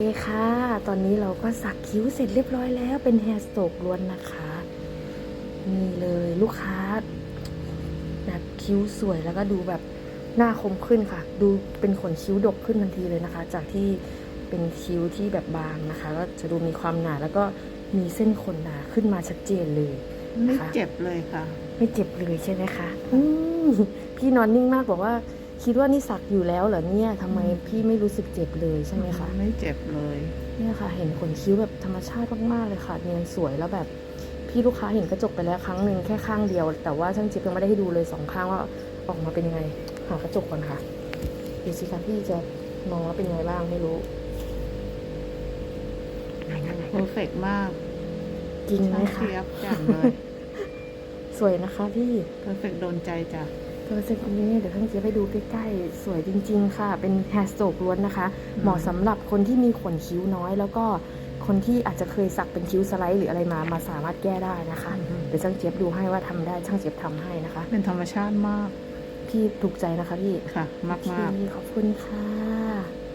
โอเคค่ะ ตอนนี้เราก็สักคิ้วเสร็จเรียบร้อยแล้ว เป็นแฮร์สโตกล้วนนะคะ นี่เลยลูกค้า แบบคิ้วสวยแล้วก็ดูแบบหน้าคมขึ้นค่ะ ดูเป็นขนคิ้วดกขึ้นทันทีเลยนะคะ จากที่เป็นคิ้วที่แบบบางนะคะ ก็จะดูมีความหนาแล้วก็มีเส้นขนหนาขึ้นมาชัดเจนเลยไม่ค่ะเจ็บเลยค่ะ ไม่เจ็บเลยใช่ไหมคะอืมพี่นอนนิ่งมากบอกว่า คิดว่านี่สักอยู่แล้วเหรอเนี่ยทำไมพี่ไม่รู้สึกเจ็บเลยใช่ไหมคะ ไม่เจ็บเลย เนี่ยค่ะ เห็นขนคิ้วแบบธรรมชาติมากๆเลยค่ะ เนียนสวยแล้วแบบพี่ลูกค้าเห็นกระจกไปแล้วครั้งหนึ่งแค่ข้างเดียว แต่ว่าช่างจิ๊บยังไม่ได้ให้ดูเลยสองข้างว่าออกมาเป็นยังไง หากระจกก่อนค่ะดูสิคะพี่จะมองแล้วเป็นยังไงบ้างไม่รู้เพอร์เฟกมากจริงไหมช่างคะเทียบจังเลย สวยนะคะพี่เพอร์เฟกโดนใจจ้ะ ตัวเซ็ตนี้เดี๋ยวท่านจะไปดูใกล้ๆ สวยจริง ๆ ค่ะ เป็นแฮร์สโตกล้วนนะคะ เหมาะสำหรับคนที่มีขนคิ้วน้อย แล้วก็คนที่อาจจะเคยสักเป็นคิ้วสไลด์หรืออะไรมามาสามารถแก้ได้นะคะ เดี๋ยวช่างเจี๊ยบดูให้ว่าทำได้ช่างเจี๊ยบทำให้นะคะ เป็นธรรมชาติมากพี่ถูกใจนะคะพี่ค่ะ มากโอมากเคขอบคุณค่ะ